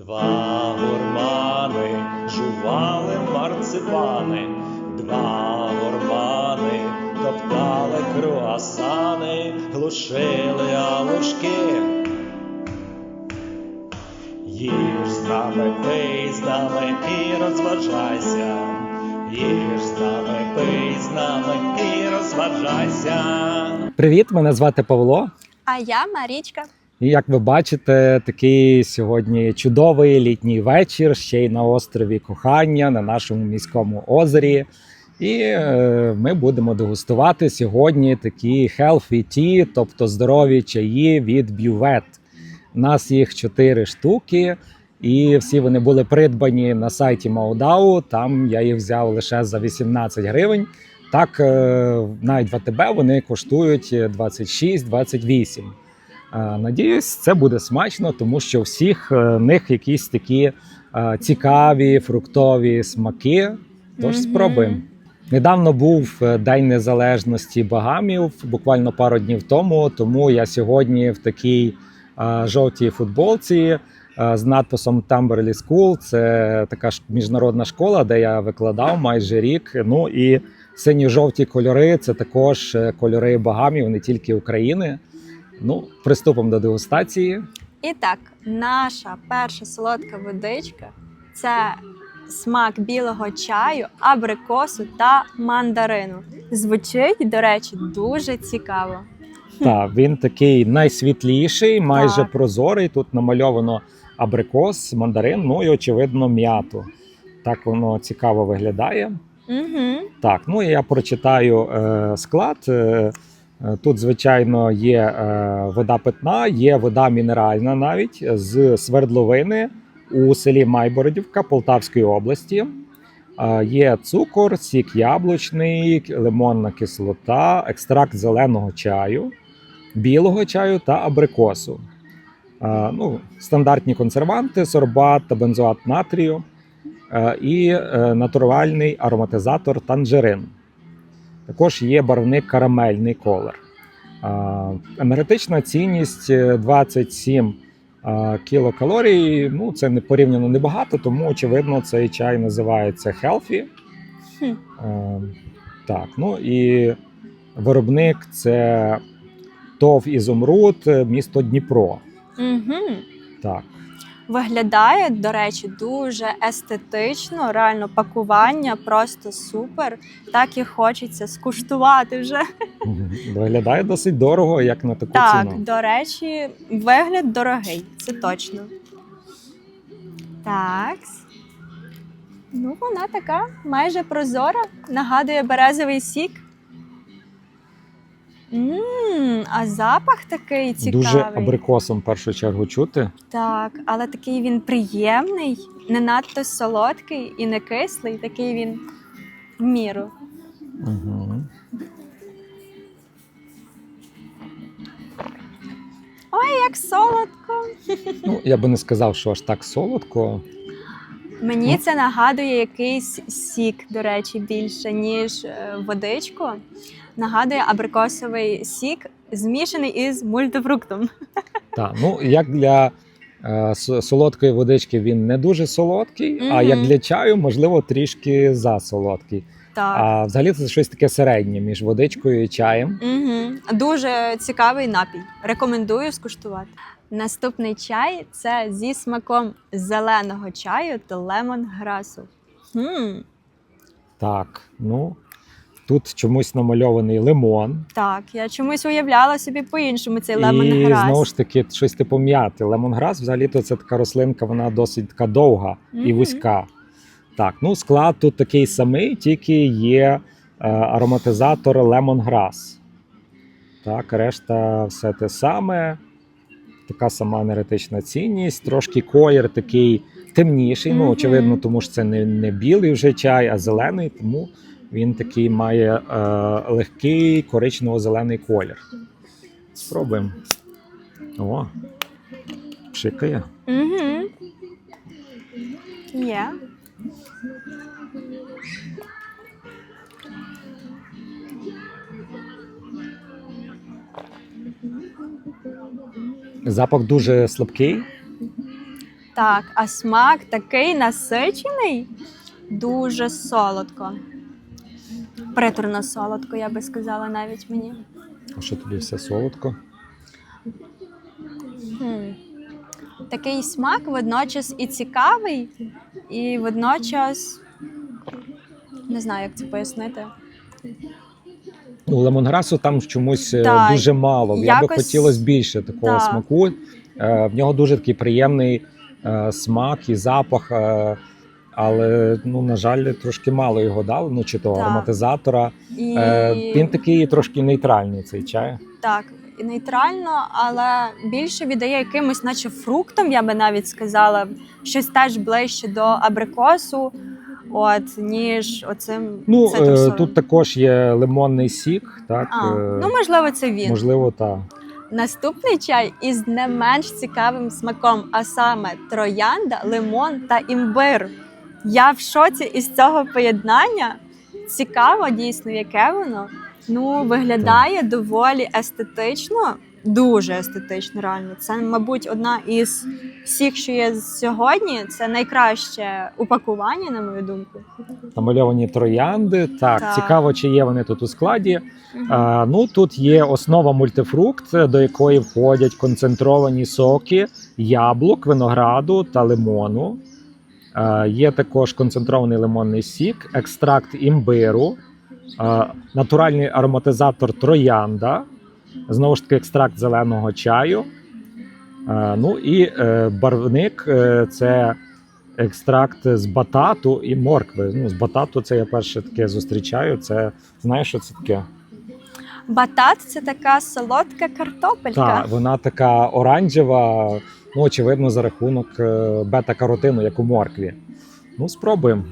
Два гурмани жували марципани, два гурмани топтали круасани, глушили алушки. Їж з нами, пий з нами і розважайся. Їж з нами, пий з нами і розважайся. Привіт, мене звати Павло. А я Марічка. І як ви бачите, такий сьогодні чудовий літній вечір, ще й на острові Кохання на нашому міському озері. І е, ми будемо дегустувати сьогодні такі healthy tea, тобто здорові чаї від бювет. У нас їх чотири штуки, і всі вони були придбані на сайті Маудау. Там я їх взяв лише за 18 гривень. Так, е, навіть в АТБ вони коштують 26-28. Е, Надіюсь, це буде смачно, тому що у всіх е, них якісь такі е, цікаві фруктові смаки. Тож спробуємо. Недавно був День Незалежності Багамів, буквально пару днів тому. Тому я сьогодні в такій жовтій футболці з надписом Tamberley School. Це така ж міжнародна школа, де я викладав майже рік. Ну і синьо-жовті кольори це також кольори Багамів, не тільки України. Ну, приступимо до дегустації. І так, наша перша солодка водичка це смак білого чаю, абрикосу та мандарину. Звучить, до речі, дуже цікаво. Так, він такий найсвітліший, майже Так. прозорий. Тут намальовано абрикос, мандарин, ну і очевидно м'яту. Так воно цікаво виглядає. Угу. Так, ну і я прочитаю е, склад. Е, тут, звичайно, є е, вода питна, є вода мінеральна навіть з свердловини у селі Майбородівка Полтавської області. Е, є цукор, сік яблучний, лимонна кислота, екстракт зеленого чаю, білого чаю та абрикосу. Е, ну, стандартні консерванти, сорбат та бензоат натрію е, і е, натуральний ароматизатор танжерин. Також є барвник карамельний колер. Е, Енергетична цінність е, 27 е, кілокалорій. Ну, це не порівняно небагато, тому очевидно цей чай називається healthy. Хм. Так, ну і виробник це ТОВ Ізумруд, е, місто Дніпро. Угу. Так. Виглядає, до речі, дуже естетично, реально пакування просто супер. Так і хочеться скуштувати вже. Виглядає досить дорого, як на таку Так, ціну. до речі, вигляд дорогий, це точно. Так. Ну, вона така майже прозора, нагадує березовий сік. Мм, а запах такий цікавий. Дуже абрикосом в першу чергу чути. Так, але такий він приємний, не надто солодкий і не кислий, такий він в міру. Угу. Як солодко. Ну, я би не сказав, що аж так солодко. Мені Ну. це нагадує якийсь сік, до речі, більше, ніж е, водичку. Нагадує абрикосовий сік, змішаний із мультифруктом. Так, ну як для е, с- солодкої водички він не дуже солодкий, а Мгм. як для чаю, можливо, трішки засолодкий. Так. А взагалі це щось таке середнє між водичкою і чаєм. Угу. Дуже цікавий напій. Рекомендую скуштувати. Наступний чай це зі смаком зеленого чаю та лемонграсу. Хм, Так, ну тут чомусь намальований лимон. так, я чомусь уявляла собі по-іншому цей І знову ж таки щось типу м'яти. Лемонграс взагалі-то це така рослинка, вона досить така довга і вузька. Так, ну склад тут такий самий, тільки є е, ароматизатор лемонграс. Так, решта все те саме. Така сама енергетична цінність, трошки колір такий темніший. Ну, очевидно, тому що це не, не білий вже чай, а зелений, тому він такий має е, легкий коричнево-зелений колір. Спробуємо. О, пшикає. Угу. Є. Запах дуже слабкий. Так, а смак такий насичений, дуже солодко. Приторно солодко, я би сказала навіть мені. А що тобі все солодко? Хм. Такий смак водночас і цікавий, і водночас не знаю, як це пояснити. Ну, лемонграсу там чомусь е, Так, дуже мало. Я би хотілося більше такого Так. смаку. Е, В нього дуже такий приємний е, смак і запах. Але, ну, на жаль, трошки мало його дали, ну чи то Так. ароматизатора. І Е, Він такий трошки нейтральний цей чай. так, і нейтрально, але більше віддає якимось, наче фруктом, я би навіть сказала, щось теж ближче до абрикосу, от, ніж оцим Ну, е, цитрусовим. тут також є лимонний сік, так. А, е, ну, можливо, це він. Можливо, так. Наступний чай із не менш цікавим смаком, а саме троянда, лимон та імбир. Я в шоці із цього поєднання. Цікаво дійсно, яке воно. Ну, виглядає доволі естетично, дуже естетично, реально. Це, мабуть, одна із всіх, що є сьогодні. Це найкраще упакування, на мою думку. Намальовані троянди. Так, Так. цікаво, чи є вони тут у складі. А, ну тут є основа мультифрукт, до якої входять концентровані соки яблук, винограду та лимону. А, є також концентрований лимонний сік, екстракт імбиру, натуральний ароматизатор троянда, знову ж таки, екстракт зеленого чаю. Ну і е, барвник е, це екстракт з батату і моркви. Ну, з батату це я перше таке зустрічаю. Це знаєш, що це таке? Батат це така солодка картопелька. Так, вона така оранжева, ну, очевидно, за рахунок е, бета-каротину, як у моркві. Ну, спробуємо.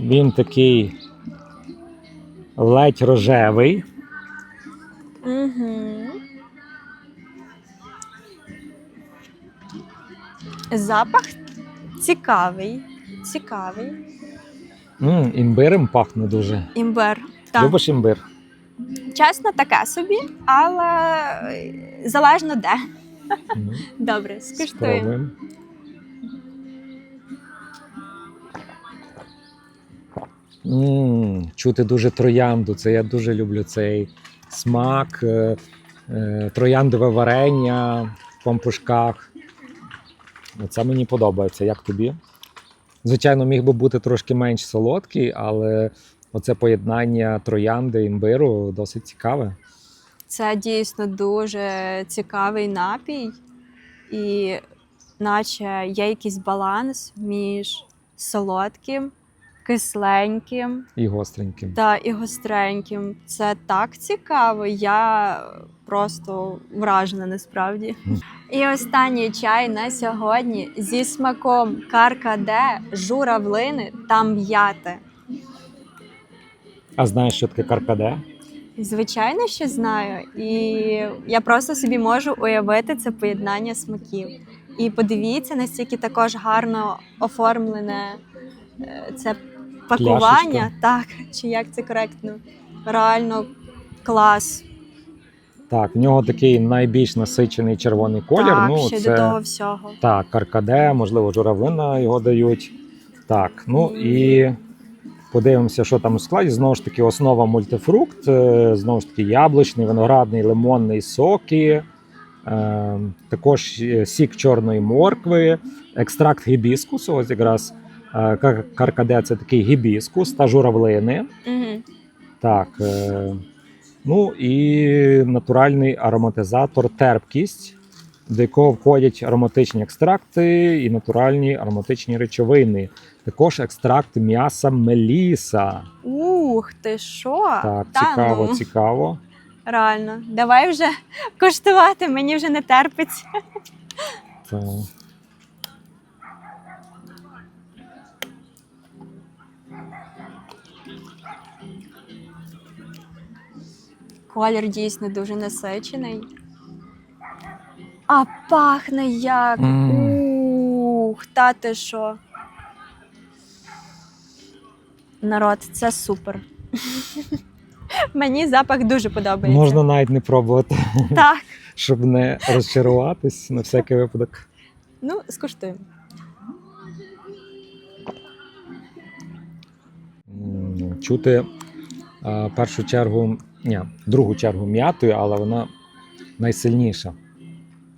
Він такий ледь рожевий. Угу. Запах цікавий. Цікавий. м імбирем пахне дуже. Імбир. Так. Любиш імбир? Чесно, таке собі, але е, залежно де. Ну, Добре, скуштуємо. Спробуємо. М, Чути дуже троянду. Це я дуже люблю цей смак, е, е, трояндове варення в пампушках. Це мені подобається. Як тобі? Звичайно, міг би бути трошки менш солодкий, але оце поєднання троянди імбиру досить цікаве. Це дійсно дуже цікавий напій, і наче є якийсь баланс між солодким, кисленьким І гостреньким. та і гостреньким. Це так цікаво. Я просто вражена насправді. І останній чай на сьогодні зі смаком каркаде, журавлини та м'яти. А знаєш, що таке каркаде? Звичайно, що знаю. І я просто собі можу уявити це поєднання смаків. І подивіться, настільки також гарно оформлене е, це пакування. Пляшечка. Так, чи як це коректно? Реально клас. Так, в нього такий найбільш насичений червоний колір. так, ну, ще це до того всього. так, каркаде, можливо, журавлина його дають. Так, ну і подивимося, що там у складі. Знову ж таки, основа мультифрукт, е, знову ж таки, яблучний, виноградний, лимонний соки. Е, також е, сік чорної моркви, екстракт гібіскусу. Ось якраз каркаде це такий гібіскус та журавлини. Угу. Так. Ну і натуральний ароматизатор терпкість, до якого входять ароматичні екстракти і натуральні ароматичні речовини. Також екстракт м'яса меліса. Ух, ти що? Так, Та цікаво, ну, цікаво. Реально. Давай вже коштувати, мені вже не терпиться. Так. Колір дійсно дуже насичений. А пахне як. М. Ух, та ти що. Народ, це супер. Мені запах дуже подобається. Можна навіть не пробувати, Так. щоб не розчаруватись на всякий випадок. Ну, скуштуємо. М, Чути е, першу чергу, ні, другу чергу м'ятою, але вона найсильніша.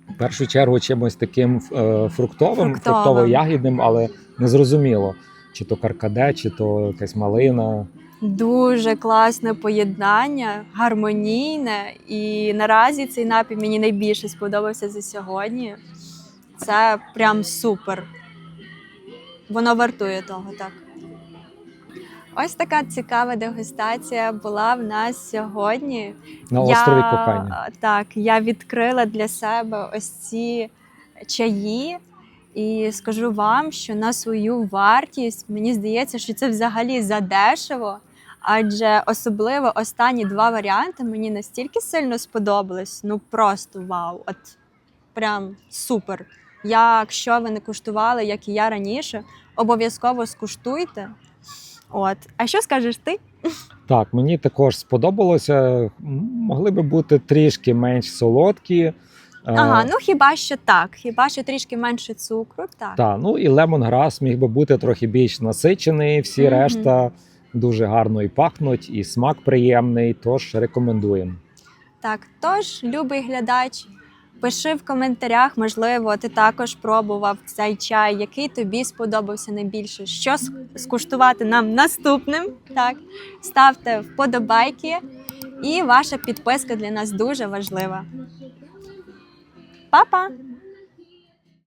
В першу чергу чимось таким е, фруктовим, Фруктовим. фруктово-ягідним, але незрозуміло, чи то каркаде, чи то якась малина. Дуже класне поєднання, гармонійне. І наразі цей напій мені найбільше сподобався за сьогодні. Це прям супер. Воно вартує того, так. Ось така цікава дегустація була в нас сьогодні. На острові кохання. Так, я відкрила для себе ось ці чаї. І скажу вам, що на свою вартість мені здається, що це взагалі задешево. Адже особливо останні два варіанти мені настільки сильно сподобались. Ну просто вау! От прям супер. Якщо ви не куштували, як і я раніше, обов'язково скуштуйте. От, а що скажеш ти? Так, мені також сподобалося. Могли би бути трішки менш солодкі. Е, Ага, ну хіба що так, хіба що трішки менше цукру, так. Та, ну і лемонграс міг би бути трохи більш насичений. Всі Мгм. решта дуже гарно і пахнуть, і смак приємний. Тож рекомендуємо. Так, тож, любий глядач, пиши в коментарях, можливо, ти також пробував цей чай, який тобі сподобався найбільше. Що скуштувати нам наступним? Так, ставте вподобайки, і ваша підписка для нас дуже важлива. Па-па!